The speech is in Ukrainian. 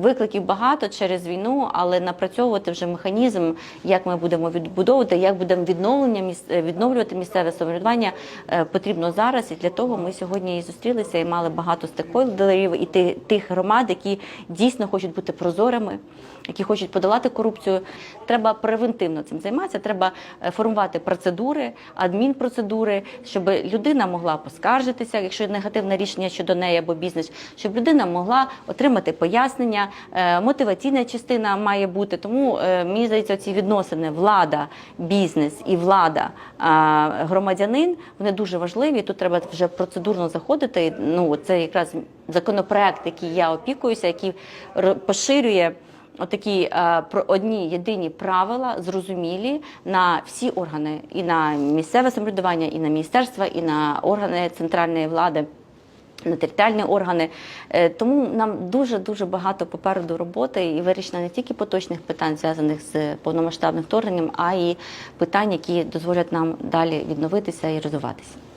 Викликів багато через війну, але напрацьовувати вже механізм, як ми будемо відбудовувати, як будемо відновлення е, відновлювати місцеве самоврядування, е, потрібно зараз. І для того ми сьогодні і зустрілися і мали багато стейкхолдерів і ти- тих громад, які дійсно хочуть бути прозорими, які хочуть подолати корупцію. Треба превентивно цим займатися. Треба е, формувати процедури, адмінпроцедури, щоб людина могла поскаржитися, якщо негативне рішення щодо неї або бізнес, щоб людина могла отримати пояснення. Е, Мотиваційна частина має бути. Тому е, мені здається, ці відносини влада, бізнес і влада е, громадянин вони дуже важливі. Тут треба вже процедурно заходити. Ну це якраз законопроект, який я опікуюся, який поширює. Отакі про одні єдині правила зрозумілі на всі органи, і на місцеве самоврядування, і на міністерства, і на органи центральної влади. На територіальні органи, Е, тому нам дуже дуже багато попереду роботи і вирішення не тільки поточних питань, зв'язаних з повномасштабним вторгненням, а й питань, які дозволять нам далі відновитися і розвиватися.